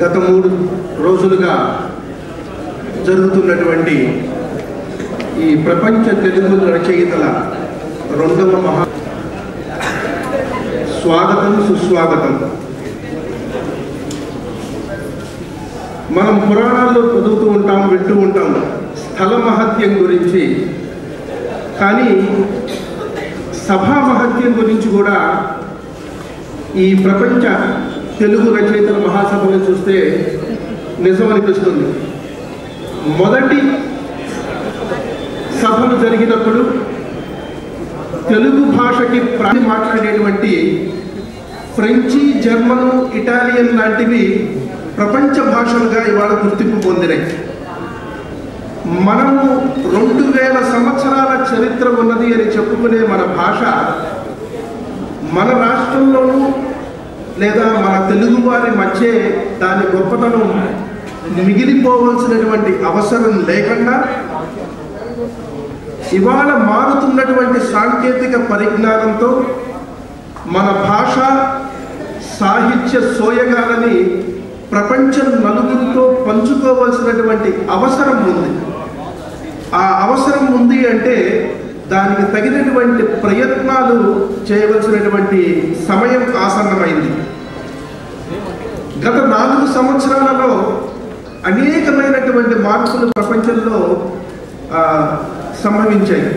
గత మూడు రోజులుగా జరుగుతున్నటువంటి ఈ ప్రపంచ తెలుగు రచయితల రెండవ మహా స్వాగతం సుస్వాగతం. మనం పురాణాల్లో చదువుతూ ఉంటాం వింటూ ఉంటాం స్థల మహత్యం గురించి. కానీ సభా మహత్యం గురించి కూడా ఈ ప్రపంచ తెలుగు రచయితల మహాసభను చూస్తే నిజమనిపిస్తుంది మొదటి సభలు జరిగినప్పుడు తెలుగు భాషకి ప్రాణి మాట్లాడేటువంటి ఫ్రెంచి జర్మను ఇటాలియన్ లాంటివి ప్రపంచ భాషలుగా ఇవాళ గుర్తింపు పొందినాయి. మనము రెండు వేల సంవత్సరాల చరిత్ర ఉన్నది అని చెప్పుకునే మన భాష మన రాష్ట్రంలోనూ లేదా మన తెలుగు వారి మధ్య దాని గొప్పతనం మిగిలిపోవలసినటువంటి అవసరం లేకుండా ఇవాళ మారుతున్నటువంటి సాంకేతిక పరిజ్ఞానంతో మన భాష సాహిత్య సోయగాలని ప్రపంచం నలుగురితో పంచుకోవాల్సినటువంటి అవసరం ఉంది. ఆ అవసరం ఉంది అంటే దానికి తగినటువంటి ప్రయత్నాలు చేయవలసినటువంటి సమయం ఆసన్నమైంది. గత నాలుగు సంవత్సరాలలో అనేకమైనటువంటి మార్పులు ప్రపంచంలో సంభవించాయి.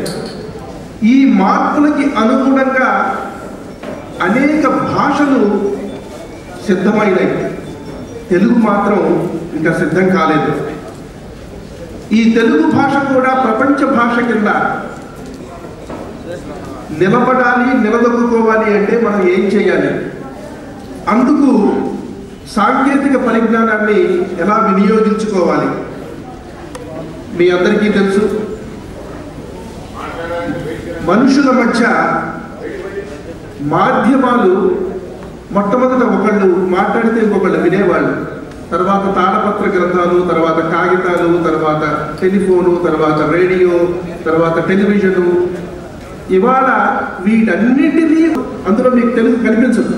ఈ మార్పులకి అనుగుణంగా అనేక భాషలు సిద్ధమైనాయి. తెలుగు మాత్రం ఇంకా సిద్ధం కాలేదు. ఈ తెలుగు భాష కూడా ప్రపంచ భాష కింద నిలబడాలి నిలదొక్కుకోవాలి అంటే మనం ఏం చేయాలి? అందుకు సాంకేతిక పరిజ్ఞానాన్ని ఎలా వినియోగించుకోవాలి? మీ అందరికీ తెలుసు. మనుషుల మధ్య మాధ్యమాలు మొట్టమొదట ఒకళ్ళు మాట్లాడితే ఇంకొకళ్ళు వినేవాళ్ళు. తర్వాత తాళపత్ర గ్రంథాలు తర్వాత కాగితాలు తర్వాత టెలిఫోను తర్వాత రేడియో తర్వాత టెలివిజను ఇవాళ వీటన్నిటినీ అందులో మీకు తెలుగు కనిపించదు.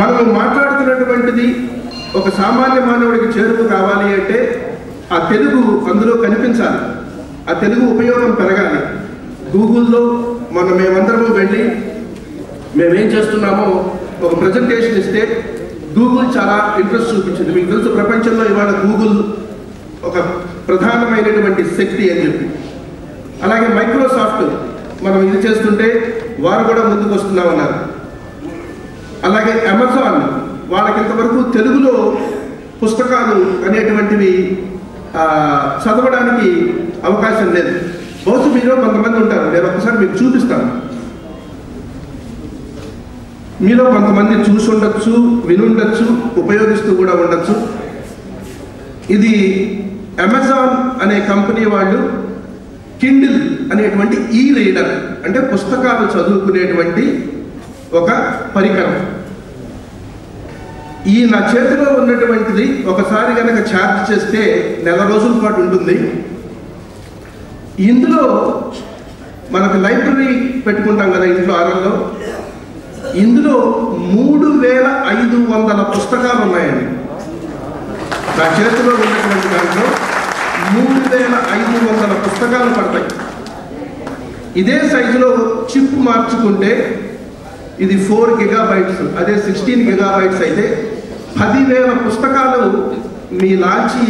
మనం మాట్లాడుతున్నటువంటిది ఒక సామాన్య మానవుడికి చేరువు కావాలి అంటే ఆ తెలుగు అందులో కనిపించాలి. ఆ తెలుగు ఉపయోగం పెరగాలి. గూగుల్లో మనం మేమందరము వెళ్ళి మేమేం చేస్తున్నామో ఒక ప్రజెంటేషన్ ఇస్తే గూగుల్ చాలా ఇంట్రెస్ట్ చూపించింది. మీకు తెలుసు ప్రపంచంలో ఇవాళ గూగుల్ ఒక ప్రధానమైనటువంటి శక్తి అని చెప్పి. అలాగే మైక్రో మనం ఇది చేస్తుంటే వారు కూడా ముందుకు వస్తున్నామన్నారు. అలాగే అమెజాన్ వాళ్ళకి ఇంతవరకు తెలుగులో పుస్తకాలు అనేటువంటివి చదవడానికి అవకాశం లేదు. బహుశా మీలో కొంతమంది ఉంటారు. నేను ఒకసారి మీకు చూపిస్తాను. మీలో కొంతమంది చూసి ఉండొచ్చు వినుండొచ్చు ఉపయోగిస్తూ కూడా ఉండొచ్చు. ఇది అమెజాన్ అనే కంపెనీ వాళ్ళు కిండిల్ అనేటువంటి ఈ రీడర్ అంటే పుస్తకాలు చదువుకునేటువంటి ఒక పరికరం. ఈ నా చేతిలో ఉన్నటువంటిది ఒకసారి కనుక ఛార్జ్ చేస్తే నెల రోజుల పాటు ఉంటుంది. ఇందులో మనకు లైబ్రరీ పెట్టుకుంటాం కదా ఇంట్లో ఆరంలో. ఇందులో మూడు వేల ఐదు వందల పుస్తకాలు ఉన్నాయండి. నా చేతిలో ఉన్నటువంటి దాంట్లో మూడు వేల ఐదు వందల పుస్తకాలు పడతాయి. ఇదే సైజులో చిప్ మార్చుకుంటే ఇది ఫోర్ గిగాబైట్స్ అదే సిక్స్టీన్ గిగాబైట్స్ అయితే పదివేల పుస్తకాలు మీ లాంచి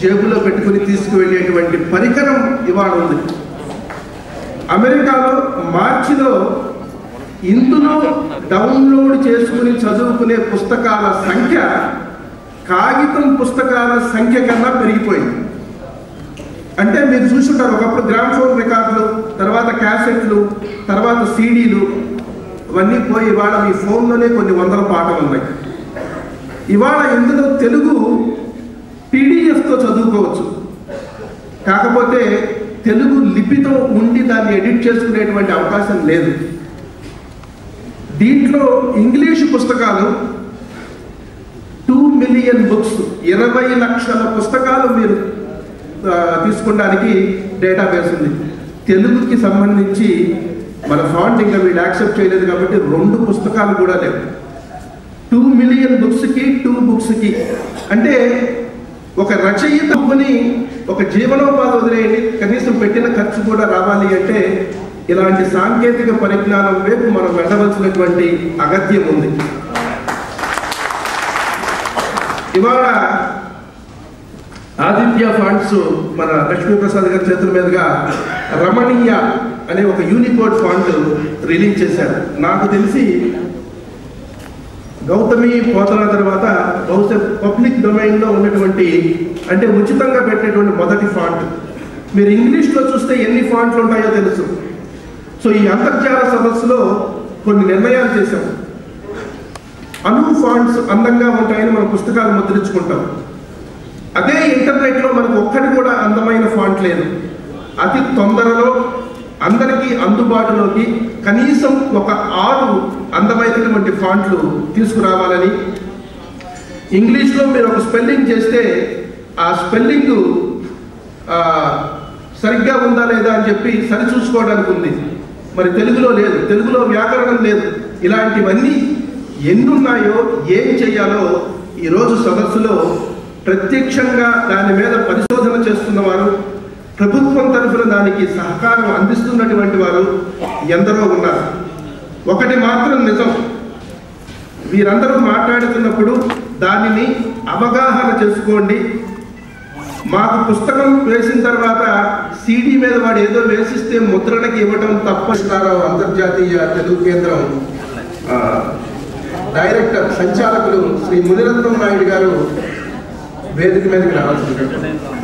జేబులో పెట్టుకుని తీసుకువెళ్ళేటువంటి పరికరం ఇవాళ ఉంది. అమెరికాలో మార్చిలో ఇందులో డౌన్లోడ్ చేసుకుని చదువుకునే పుస్తకాల సంఖ్య కాగితం పుస్తకాల సంఖ్య కన్నా పెరిగిపోయింది. అంటే మీరు చూసుంటారు ఒకప్పుడు గ్రామ్ఫోన్ రికార్డులు తర్వాత క్యాసెట్లు తర్వాత సీడీలు ఇవన్నీ పోయి ఇవాళ మీ ఫోన్లోనే కొన్ని వందల పాటలు ఉన్నాయి. ఇవాళ ఇందులో తెలుగు పీడిఎఫ్తో చదువుకోవచ్చు. కాకపోతే తెలుగు లిపితో ఉండి దాన్ని ఎడిట్ చేసుకునేటువంటి అవకాశం లేదు. దీంట్లో ఇంగ్లీషు పుస్తకాలు టూ మిలియన్ బుక్స్ ఇరవై లక్షల పుస్తకాలు మీరు తీసుకోవడానికి డేటాబేస్ ఉంది. తెలుగుకి సంబంధించి మన ఫాంట్ ఇంకా వీళ్ళు యాక్సెప్ట్ చేయలేదు కాబట్టి రెండు పుస్తకాలు కూడా లేవు. టూ మిలియన్ బుక్స్కి టూ బుక్స్కి అంటే ఒక రచయితని ఒక జీవనోపాధి వదిలేయండి. కనీసం పెట్టిన ఖర్చు కూడా రావాలి అంటే ఇలాంటి సాంకేతిక పరిజ్ఞానం వైపు మనం వెళ్ళవలసినటువంటి అగత్యం ఉంది. ఇవాళ ఆదిత్య ఫండ్స్ మన లక్ష్మీప్రసాద్ గారి చేతుల మీదుగా రమణీయ అనే ఒక యూనికోడ్ ఫాంట్ రిలీజ్ చేశారు. నాకు తెలిసి గౌతమి పోతన తర్వాత బహుశా పబ్లిక్ డొమైన్లో ఉన్నటువంటి అంటే ఉచితంగా పెట్టేటువంటి మొదటి ఫాంట్ మీరు ఇంగ్లీష్లో చూస్తే ఎన్ని ఫాంట్లు ఉంటాయో తెలుసు. సో ఈ అంతర్జాల సదస్సులో కొన్ని నిర్ణయాలు చేశాం. అను ఫాంట్స్ అందంగా ఉంటాయని మనం పుస్తకాలు ముద్రించుకుంటాం. అదే ఇంటర్నెట్లో మనకు ఒక్కటి కూడా అందమైన ఫాంట్ లేదు. అతి తొందరలో అందరికీ అందుబాటులోకి కనీసం ఒక ఆరు అందమైనటువంటి ఫాంట్లు తీసుకురావాలని ఇంగ్లీష్లో మీరు ఒక స్పెల్లింగ్ చేస్తే ఆ స్పెల్లింగ్ సరిగ్గా ఉందా లేదా అని చెప్పి సరిచూసుకోవడానికి ఉంది. మరి తెలుగులో లేదు. తెలుగులో వ్యాకరణం లేదు. ఇలాంటివన్నీ ఎన్నున్నాయో ఏం చేయాలో ఈరోజు సదస్సులో ప్రత్యక్షంగా దాని మీద పరిశోధన చేస్తున్న వారు ప్రభుత్వం తరఫున దానికి సహకారం అందిస్తున్నటువంటి వారు ఎందరో ఉన్నారు. ఒకటి మాత్రం నిజం. వీరందరూ మాట్లాడుతున్నప్పుడు దానిని అవగాహన చేసుకోండి. మాకు పుస్తకం వేసిన తర్వాత సీడీ మీద వాడు ఏదో వేసిస్తే ముద్రణకి ఇవ్వటం తప్పనిస్తారో అంతర్జాతీయ తెలుగు కేంద్రం. డైరెక్టర్ సంచాలకులు శ్రీ మునిరత్నం నాయుడు గారు वेद की मैं विलास